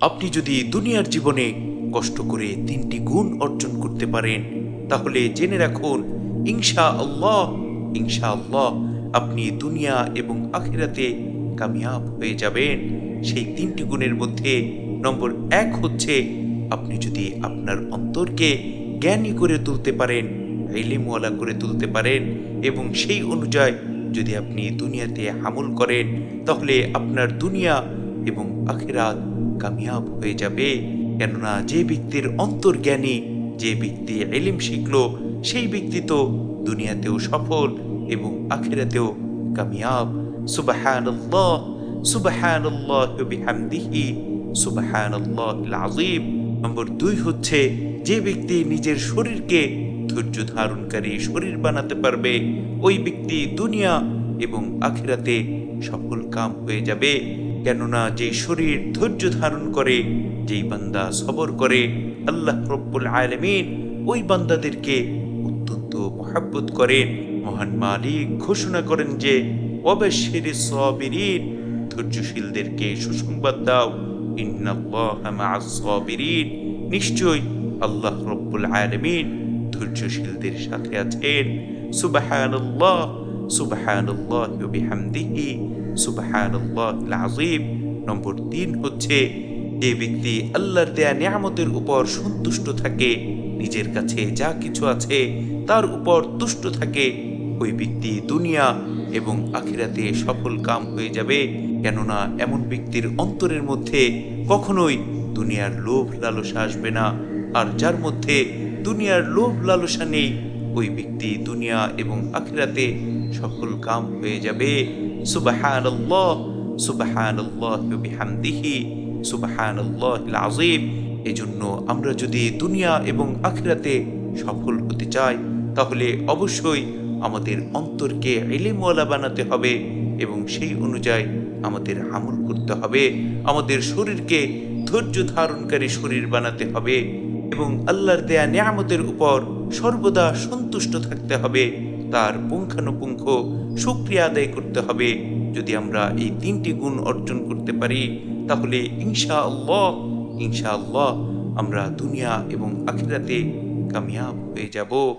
আপনি যদি দুনিয়ার জীবনে কষ্ট করে তিনটি গুণ অর্জন করতে পারেন, তাহলে জেনে রাখুন ইনশা আল্লাহ ইনশা আল্লাহ আপনি দুনিয়া এবং আখিরাতে কামিয়াব হয়ে যাবেন। সেই তিনটি গুণের মধ্যে নম্বর এক হচ্ছে, আপনি যদি আপনার অন্তরকে জ্ঞানী করে তুলতে পারেন, ইলিমওয়ালা করে তুলতে পারেন এবং সেই অনুযায়ী যদি আপনি দুনিয়াতে হামল করেন, তাহলে আপনার দুনিয়া এবং আখিরাত কামিয়াব হয়ে যাবে। কেননা যে ব্যক্তির অন্তর্জ্ঞানী, যে ব্যক্তি এলিম শিখল, সেই ব্যক্তি তো দুনিয়াতেও সফল এবং আখিরাতেও কামিয়াব। সুবাহানাল্লাহ বিহামদিহি সুবাহানাল্লাহ আযীম। নম্বর দুই হচ্ছে, যে ব্যক্তি নিজের শরীরকে ধৈর্য ধারণকারী শরীর বানাতে পারবে, ওই ব্যক্তি দুনিয়া এবং আখিরাতে সফল কাম হয়ে যাবে। কেননা যে শরীর ধৈর্য ধারণ করে, যেই বান্দা সবর করে, আল্লাহ রব্বুল আলমিন ওই বান্দাদেরকে অত্যন্ত মহাব্বত করেন। মহান মালিক ঘোষণা করেন যে অবশ্যের সবিরিন ধৈর্যশীলদেরকে সুসংবাদ দাও। ইন্নাল্লাহা মা'আস সাবিরিন। নিশ্চয় আল্লাহ রব্বুল আলামিন ধৈর্যশীলদের সাথে আছেন। সুবহানাল্লাহ সুবহানাল্লাহ ওয়া বিহামদিহি। সুবহানাল্লাহিল আযীম নম্বর তিন হচ্ছে, যে ব্যক্তি আল্লাহর দেয়া নিয়ামতের উপর সন্তুষ্ট থাকে, নিজের কাছে যা কিছু আছে তার উপর তুষ্ট থাকে, ওই ব্যক্তি দুনিয়া এবং আখিরাতে সফল কাম হয়ে যাবে। কেননা এমন ব্যক্তির অন্তরের মধ্যে কখনোই দুনিয়ার লোভ লালসা আসবে না, আর যার মধ্যে দুনিয়ার লোভ লালসা নেই ওই ব্যক্তি দুনিয়া এবং আখিরাতে সফল কাম হয়ে যাবে। সুবাহানাল্লাহ সুবাহানাল্লাহ বিহামদিহি এজন্য আমরা যদি দুনিয়া এবং আখিরাতে সফল হতে চাই, তাহলে অবশ্যই আমাদের অন্তরকে এলিমওয়ালা বানাতে হবে এবং সেই অনুযায়ী আমাদের আমল করতে হবে। আমাদের শরীরকে ধৈর্য ধারণকারী শরীর বানাতে হবে। এবং আল্লাহর দেয়া নিয়ামতের উপর সর্বদা সন্তুষ্ট থাকতে হবে। তার পুঙ্খানুপুঙ্খ সুক্রিয়া আদায় করতে হবে। যদি আমরা এই তিনটি গুণ অর্জন করতে পারি, তাহলে ইনশা আল্লাহ ইনশা আল্লাহ আমরা দুনিয়া এবং আখিরাতে কামিয়াব হয়ে যাব।